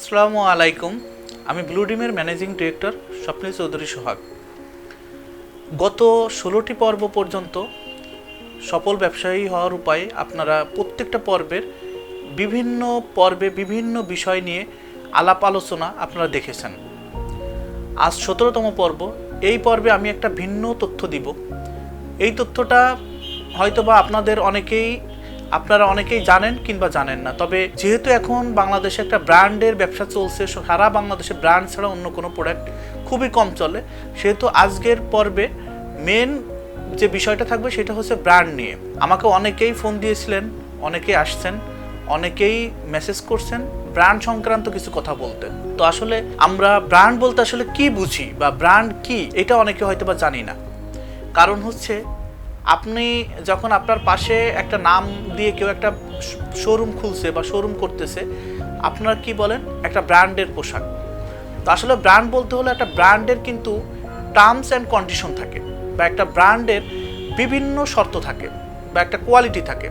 আসসালামু আলাইকুম। আমি ব্লু ডিমের ম্যানেজিং ডিরেক্টর স্বপ্নীল চৌধুরী সোহাগ। গত ষোলোটি পর্ব পর্যন্ত সফল ব্যবসায়ী হওয়ার উপায়ে আপনারা প্রত্যেকটা পর্বের বিভিন্ন পর্বে বিভিন্ন বিষয় নিয়ে আলাপ আলোচনা আপনারা দেখেছেন। আজ সতেরোতম পর্ব। এই পর্বে আমি একটা ভিন্ন তথ্য দিব। এই তথ্যটা হয়তোবা আপনাদের অনেকেই আপনারা অনেকেই জানেন কিংবা জানেন না। তবে যেহেতু এখন বাংলাদেশে একটা ব্র্যান্ডের ব্যবসা চলছে সারা বাংলাদেশে ব্র্যান্ড ছাড়া অন্য কোনো প্রোডাক্ট খুবই কম চলে। সেহেতু আজকের পর্বে মেন যে বিষয়টা থাকবে সেটা হচ্ছে ব্র্যান্ড নিয়ে। আমাকে অনেকেই ফোন দিয়েছিলেন, অনেকেই আসছেন, অনেকেই মেসেজ করছেন ব্র্যান্ড সংক্রান্ত কিছু কথা বলতে। তো আসলে আমরা ব্র্যান্ড বলতে আসলে কি বুঝি বা ব্র্যান্ড কি, এটা অনেকে হয়তো বা জানি না। কারণ হচ্ছে আপনি যখন আপনার পাশে একটা নাম দিয়ে কেউ একটা শোরুম খুলছে বা শোরুম করতেছে, আপনার কি বলেন? একটা ব্র্যান্ডের পোশাক। তো আসলে ব্র্যান্ড বলতে হলে একটা ব্র্যান্ডের কিন্তু টার্মস অ্যান্ড কন্ডিশন থাকে বা একটা ব্র্যান্ডের বিভিন্ন শর্ত থাকে বা একটা কোয়ালিটি থাকে।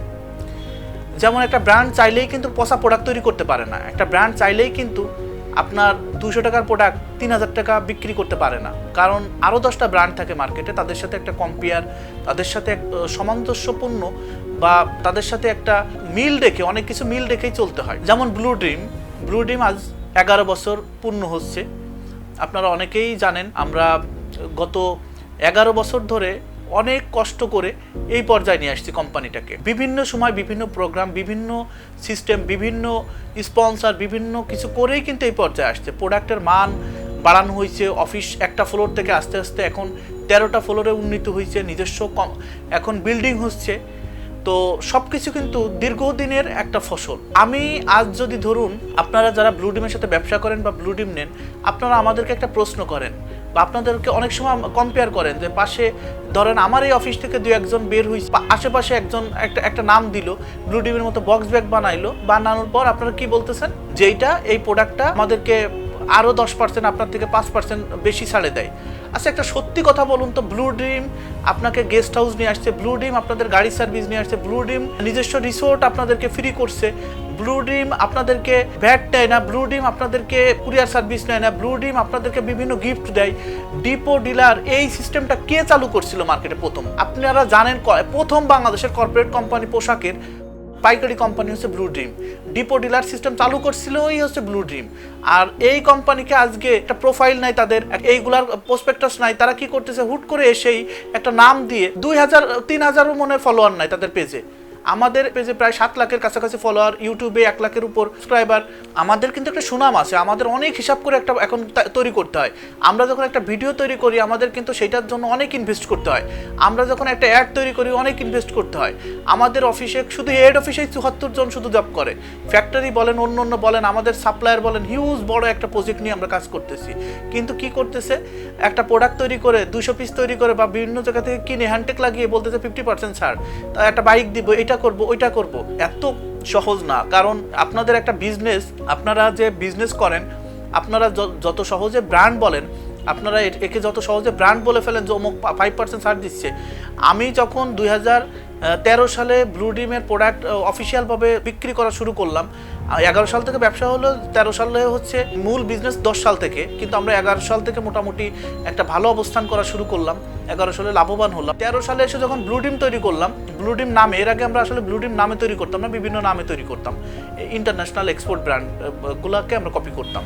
যেমন একটা ব্র্যান্ড চাইলেই কিন্তু পচা প্রোডাক্ট তৈরি করতে পারে না। একটা ব্র্যান্ড চাইলেই কিন্তু আপনার দুশো টাকার প্রোডাক্ট তিন হাজার টাকা বিক্রি করতে পারে না। কারণ আরও দশটা ব্র্যান্ড থাকে মার্কেটে তাদের সাথে একটা কম্পেয়ার তাদের সাথে এক সামঞ্জস্যপূর্ণ বা তাদের সাথে একটা মিল রেখে, অনেক কিছু মিল রেখেই চলতে হয়। যেমন ব্লু ড্রিম ব্লু ড্রিম আজ এগারো বছর পূর্ণ হচ্ছে। আপনারা অনেকেই জানেন, আমরা গত এগারো বছর ধরে অনেক কষ্ট করে এই পর্যায়ে নিয়ে আসছি কোম্পানিটাকে বিভিন্ন সময় বিভিন্ন প্রোগ্রাম বিভিন্ন সিস্টেম বিভিন্ন স্পন্সর বিভিন্ন কিছু করেই কিন্তু এই পর্যায়ে আসছে। প্রোডাক্টের মান বাড়ানো হয়েছে। অফিস একটা ফ্লোর থেকে আস্তে আস্তে এখন তেরোটা ফ্লোরে উন্নীত হয়েছে নিজস্ব কম এখন বিল্ডিং হচ্ছে। তো সব কিছু কিন্তু দীর্ঘদিনের একটা ফসল। আমি আজ যদি ধরুন আপনারা যারা ব্লু ডিমের সাথে ব্যবসা করেন বা ব্লু ডিম নেন, আপনারা আমাদেরকে একটা প্রশ্ন করেন বা আপনাদেরকে অনেক সময় কম্পেয়ার করেন যে পাশে ধরেন আমার এই অফিস থেকে দু একজন বের হয়েছে বা আশেপাশে একজন একটা একটা নাম দিল ব্লু ডিমের মতো বক্স ব্যাগ বানাইলো, বানানোর পর আপনারা কি বলতেছেন? যে এইটা, এই প্রোডাক্টটা আমাদেরকে আরও দশ পার্সেন্ট আপনার থেকে পাঁচ পার্সেন্ট বেশি ছাড়ে দেয়। আচ্ছা একটা সত্যি কথা বলুন তো ব্লু ড্রিম আপনাকে গেস্ট হাউস নিয়ে আসছে ব্লু ড্রিম আপনাদের গাড়ি সার্ভিস নিয়ে আসছে ব্লু ড্রিম নিজস্ব রিসোর্ট আপনাদেরকে ফ্রি করছে ব্লু ড্রিম আপনাদেরকে ভ্যাট দেয় না ব্লু ড্রিম আপনাদেরকে কুরিয়ার সার্ভিস নেয় না ব্লু ড্রিম আপনাদেরকে বিভিন্ন গিফট দেয়। ডিপো ডিলার এই সিস্টেমটা কে চালু করছিল মার্কেটে প্রথম? আপনারা জানেন প্রথম বাংলাদেশের কর্পোরেট কোম্পানি পোশাকের পাইকারি কোম্পানি হচ্ছে blue dream depot dealer system চালু করছিল ওই হচ্ছে ব্লু ড্রিম আর এই কোম্পানিকে আজকে একটা প্রোফাইল নাই তাদের, এইগুলার প্রসপেক্টাস নাই, তারা কি করতেছে, হুট করে এসেই একটা নাম দিয়ে দুই হাজার, তিন হাজারও মনে ফলোয়ার নাই তাদের পেজে আমাদের পেজে প্রায় সাত লাখের কাছাকাছি ফলোয়ার ইউটিউবে এক লাখের উপর সাবস্ক্রাইবার আমাদের কিন্তু একটা সুনাম আছে, আমাদের অনেক হিসাব করে একটা এখন তৈরি করতে হয়। আমরা যখন একটা ভিডিও তৈরি করি, আমাদের কিন্তু সেটার জন্য অনেক ইনভেস্ট করতে হয়। আমরা যখন একটা অ্যাড তৈরি করি, অনেক ইনভেস্ট করতে হয়। আমাদের অফিসে শুধু হেড অফিসেই চুয়াত্তর জন শুধু জব করে। ফ্যাক্টরি বলেন, অন্য অন্য বলেন, আমাদের সাপ্লায়ার বলেন হিউজ বড় একটা প্রজেক্ট নিয়ে আমরা কাজ করতেছি। কিন্তু কি করতেছে? একটা প্রোডাক্ট তৈরি করে দুশো পিস তৈরি করে বা বিভিন্ন জায়গা থেকে কিনে হ্যান্ডটেক লাগিয়ে বলতেছে ফিফটি পার্সেন্ট ছাড়। একটা বাইক দিব, এটা করব, ওইটা করব, এত সহজ না। কারণ আপনাদের একটা বিজনেস আপনারা যে বিজনেস করেন, আপনারা যত সহজে ব্র্যান্ড বলেন, আপনারা একে যত সহজে ব্র্যান্ড বলে ফেলেন যে অমুক ফাইভ পার্সেন্ট ছাড় দিচ্ছে। আমি যখন দুই হাজার তেরো সালে ব্লু ডিমের প্রোডাক্ট অফিসিয়ালভাবে বিক্রি করা শুরু করলাম। এগারো সাল থেকে ব্যবসা হলো, তেরো সালে হচ্ছে মূল বিজনেস দশ সাল থেকে। কিন্তু আমরা এগারো সাল থেকে মোটামুটি একটা ভালো অবস্থান করা শুরু করলাম। এগারো সালে লাভবান হলাম। তেরো সালে এসে যখন ব্লু ডিম তৈরি করলাম ব্লু ডিম নামে, এর আগে আমরা আসলে ব্লু ডিম নামে তৈরি করতাম না, বিভিন্ন নামে তৈরি করতাম। ইন্টারন্যাশনাল এক্সপোর্ট ব্র্যান্ড গুলাকে আমরা কপি করতাম।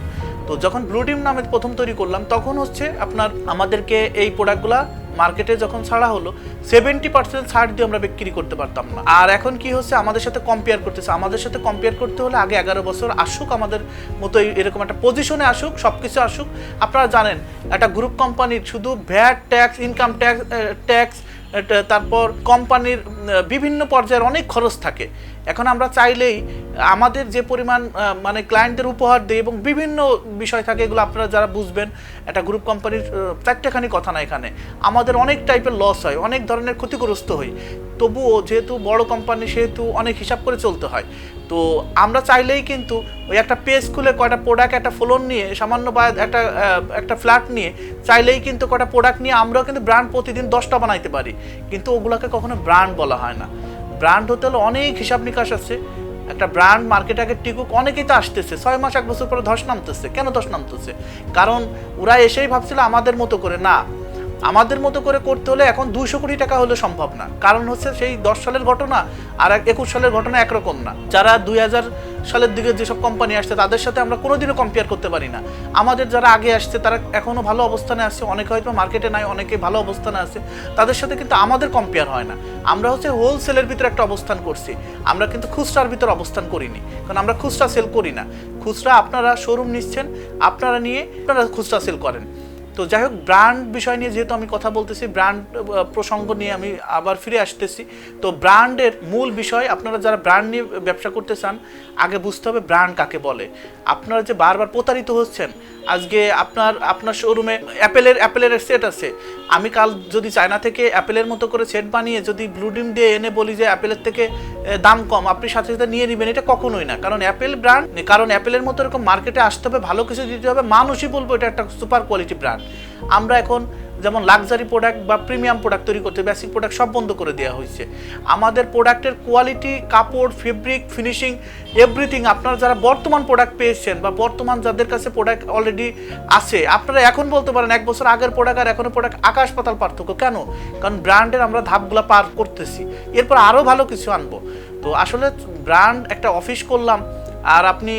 তো যখন ব্লু ডিম নামে প্রথম তৈরি করলাম, তখন হচ্ছে আপনার আমাদেরকে এই প্রোডাক্টগুলা মার্কেটে যখন ছাড়া হলো সেভেন্টি পার্সেন্ট ছাড় দিয়ে আমরা বিক্রি করতে পারতাম না। আর এখন কি হচ্ছে, আমাদের সাথে কম্পেয়ার করতেছে। আমাদের সাথে কম্পেয়ার করতে হলে আগে এগারো বছর আসুক, আমাদের মতো এরকম একটা পজিশনে আসুক সব কিছু আসুক। আপনারা জানেন, একটা গ্রুপ কোম্পানির শুধু VAT tax income tax tax তারপর কোম্পানির বিভিন্ন পর্যায়ের অনেক খরচ থাকে। এখন আমরা চাইলেই আমাদের যে পরিমাণ মানে ক্লায়েন্টদের উপহার দিই এবং বিভিন্ন বিষয় থাকে, এগুলো আপনারা যারা বুঝবেন, একটা গ্রুপ কোম্পানির চারটেখানি কথা না এখানে। আমাদের অনেক টাইপের লস হয়, অনেক ধরনের ক্ষতিগ্রস্ত হই। তবুও যেহেতু বড় কোম্পানি সেহেতু অনেক হিসাব করে চলতে হয়। তো আমরা চাইলেই কিন্তু ওই একটা পেজ খুলে কয়টা প্রোডাক্ট একটা ফলোন নিয়ে, সামান্য বা একটা একটা ফ্ল্যাট নিয়ে, চাইলেই কিন্তু কয়টা প্রোডাক্ট নিয়ে আমরাও কিন্তু ব্র্যান্ড প্রতিদিন দশটা বানাইতে পারি। কিন্তু ওগুলোকে কখনো ব্র্যান্ড বলা হয় না। ব্র্যান্ড হতে হলে অনেক হিসাব নিকাশ আছে। একটা ব্র্যান্ড মার্কেট আগে টিকুক, অনেকেই তো আসতেছে। ছয় মাস, এক বছর পরে ধস নামতেছে। কেন ধস নামতেছে? কারণ ওরা এসেই ভাবছিল আমাদের মতো করে। না আমাদের মতো করে করতে হলে এখন দুইশো কোটি টাকা হলে সম্ভব না। কারণ হচ্ছে সেই দশ সালের ঘটনা আর একুশ সালের ঘটনা একরকম না। যারা দুই হাজার সালের দিকে যেসব কোম্পানি আসছে, তাদের সাথে আমরা কোনোদিনও কম্পেয়ার করতে পারি না। আমাদের যারা আগে আসছে, তারা এখনও ভালো অবস্থানে আছে, অনেকে হয়তো মার্কেটে নাই, অনেকে ভালো অবস্থানে আছে। তাদের সাথে কিন্তু আমাদের কম্পেয়ার হয় না। আমরা হচ্ছে হোলসেলের ভিতরে একটা অবস্থান করছি। আমরা কিন্তু খুচরার ভিতরে অবস্থান করিনি। কারণ আমরা খুচরা সেল করি না। খুচরা আপনারা শোরুম নিচ্ছেন, আপনারা নিয়ে আপনারা খুচরা সেল করেন। তো যাই হোক ব্র্যান্ড বিষয় নিয়ে যেহেতু আমি কথা বলতেছি ব্র্যান্ড প্রসঙ্গ নিয়ে আমি আবার ফিরে আসতেছি। তো ব্র্যান্ডের মূল বিষয়, আপনারা যারা ব্র্যান্ড নিয়ে ব্যবসা করতে চান, আগে বুঝতে হবে ব্র্যান্ড কাকে বলে। আপনারা যে বারবার প্রতারিত হচ্ছেন, আজকে আপনার আপনার শোরুমে অ্যাপেলের অ্যাপেলের সেট আছে। আমি কাল যদি চায়না থেকে অ্যাপেলের মতো করে সেট বানিয়ে যদি ব্লু ডিম দিয়ে এনে বলি যে অ্যাপেলের থেকে দাম কম, আপনি সাথে সাথে নিয়ে নেবেন, এটা কখনোই না। কারণ অ্যাপেল ব্র্যান্ড কারণ অ্যাপেলের মতো এরকম মার্কেটে আসতে হবে, ভালো কিছু দিতে হবে, মানুষই বলব এটা একটা সুপার কোয়ালিটি ব্র্যান্ড আমরা এখন যেমন লাক্সারি প্রোডাক্ট বা প্রিমিয়াম প্রোডাক্ট তৈরি করতে বেসিক প্রোডাক্ট সব বন্ধ করে দেওয়া হয়েছে। আমাদের প্রোডাক্টের কোয়ালিটি কাপড় ফেব্রিক ফিনিশিং এভরিথিং আপনারা যারা বর্তমান প্রোডাক্ট পেয়েছেন বা বর্তমান যাদের কাছে প্রোডাক্ট অলরেডি আছে, আপনারা এখন বলতে পারেন, এক বছর আগের প্রোডাক্ট আর এখনের প্রোডাক্ট আকাশ পাতাল পার্থক্য। কেন? কারণ ব্র্যান্ডের আমরা ধাপগুলো পার করতেছি। এরপর আরও ভালো কিছু আনব। তো আসলে ব্র্যান্ড একটা অফিস করলাম আর আপনি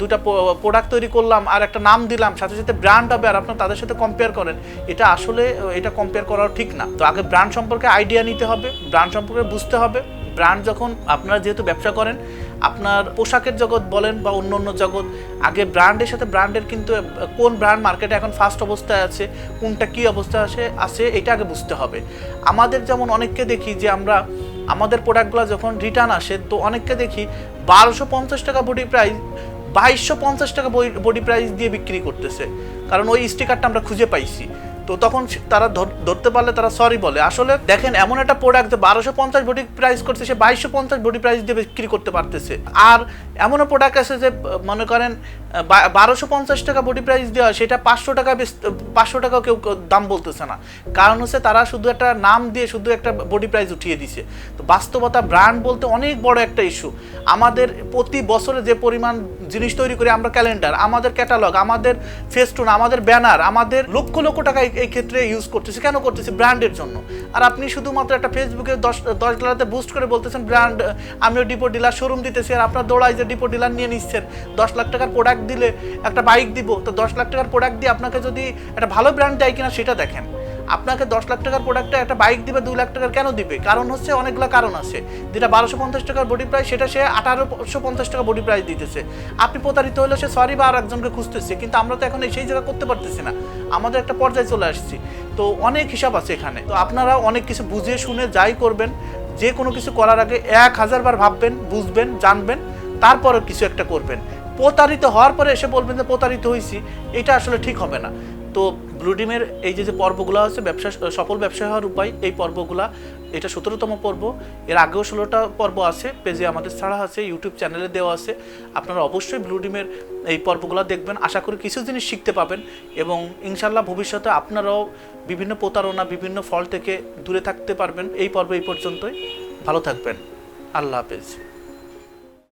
দুটা প্রোডাক্ট তৈরি করলাম, আর একটা নাম দিলাম, সাথে সাথে ব্র্যান্ড হবে, আর আপনার তাদের সাথে কম্পেয়ার করেন, এটা আসলে এটা কম্পেয়ার করাও ঠিক না। তো আগে ব্র্যান্ড সম্পর্কে আইডিয়া নিতে হবে ব্র্যান্ড সম্পর্কে বুঝতে হবে। ব্র্যান্ড যখন আপনারা যেহেতু ব্যবসা করেন, আপনার পোশাকের জগৎ বলেন বা অন্য অন্য জগৎ, আগে ব্র্যান্ডের সাথে ব্র্যান্ডের কিন্তু কোন ব্র্যান্ড মার্কেটে এখন ফার্স্ট অবস্থায় আছে, কোনটা কী অবস্থায় আছে আছে এটা আগে বুঝতে হবে। আমাদের যেমন অনেককে দেখি যে আমরা, আমাদের প্রোডাক্টগুলো যখন রিটার্ন আসে, তো অনেককে দেখি বারোশো পঞ্চাশ টাকা বডি প্রাইস বাইশশো পঞ্চাশ টাকা বডি প্রাইস দিয়ে বিক্রি করতেছে। কারণ ওই স্টিকারটা আমরা খুঁজে পাইছি। তো তখন তারা ধরতে পারলে তারা সরি বলে। আসলে দেখেন, এমন একটা প্রোডাক্ট বারোশো পঞ্চাশ বডি প্রাইস করছে, সে বাইশশো পঞ্চাশ বডি প্রাইস দিয়ে বিক্রি করতে পারতেছে। আর এমনও প্রোডাক্ট আছে যে মনে করেন বারোশো পঞ্চাশ টাকা বডি প্রাইস দেওয়া, সেটা পাঁচশো টাকা পাঁচশো টাকাও কেউ দাম বলতেছে না। কারণ হচ্ছে তারা শুধু একটা নাম দিয়ে শুধু একটা বডি প্রাইস উঠিয়ে দিছে। তো বাস্তবতা ব্র্যান্ড বলতে অনেক বড় একটা ইস্যু আমাদের প্রতি বছরে যে পরিমাণ জিনিস তৈরি করি আমরা ক্যালেন্ডার আমাদের ক্যাটালগ আমাদের ফেস্টুন আমাদের ব্যানার আমাদের লক্ষ লক্ষ টাকা এই ক্ষেত্রে ইউজ করতেছি। কেন করতেছি? ব্র্যান্ডের জন্য। আর আপনি শুধুমাত্র একটা ফেসবুকে দশ দশ ডলারতে বুস্ট করে বলতেছেন ব্র্যান্ড আমিও ডিপো ডিলার শোরুম দিতেছি, আর আপনার দৌড়ায় যে ডিপো ডিলার নিয়ে নিচ্ছেন, দশ লাখ টাকার প্রোডাক্ট দিলে একটা বাইক দিব, তো দশ লাখ টাকার প্রোডাক্ট দিয়ে আপনাকে যদি একটা ভালো ব্র্যান্ড দেয় কিনা সেটা দেখেন। আপনাকে দশ লাখ টাকার প্রোডাক্টে একটা বাইক দিবে, দুই লাখ টাকার কেন দিবে? কারণ হচ্ছে অনেকগুলো কারণ আছে। যেটা বারোশো পঞ্চাশ টাকার বডি প্রাইস সেটা সে আঠারোশো পঞ্চাশ টাকা বডি প্রাইস দিতেছে। আপনি প্রতারিত হলে সে সরি বা আর একজনকে খুঁজতেছে, কিন্তু আমরা তো এখন সেই জায়গা করতে পারতেছি না। আমাদের একটা পর্যায়ে চলে আসছি। তো অনেক হিসাব আছে এখানে। তো আপনারা অনেক কিছু বুঝে শুনে যাই করবেন, যে কোনো কিছু করার আগে এক হাজার বার ভাববেন, বুঝবেন, জানবেন তারপরে কিছু একটা করবেন। প্রতারিত হওয়ার পরে এসে বলবেন যে প্রতারিত হয়েছি এটা আসলে ঠিক হবে না। তো ব্লুডিমের এই যে যে পর্বগুলো আছে, ব্যবসা, সফল ব্যবসা হওয়ার উপায়, এই পর্বগুলা, এটা সতেরোতম পর্ব। এর আগেও ষোলোটা পর্ব আছে, পেজে আমাদের ছাড়া আছে ইউটিউব চ্যানেলে দেওয়া আছে। আপনারা অবশ্যই ব্লুডিমের এই পর্বগুলো দেখবেন। আশা করি কিছু জিনিস শিখতে পাবেন এবং ইনশাল্লাহ ভবিষ্যতে আপনারাও বিভিন্ন প্রতারণা, বিভিন্ন ফল থেকে দূরে থাকতে পারবেন। এই পর্ব এই পর্যন্তই। ভালো থাকবেন। আল্লাহ হাফেজ।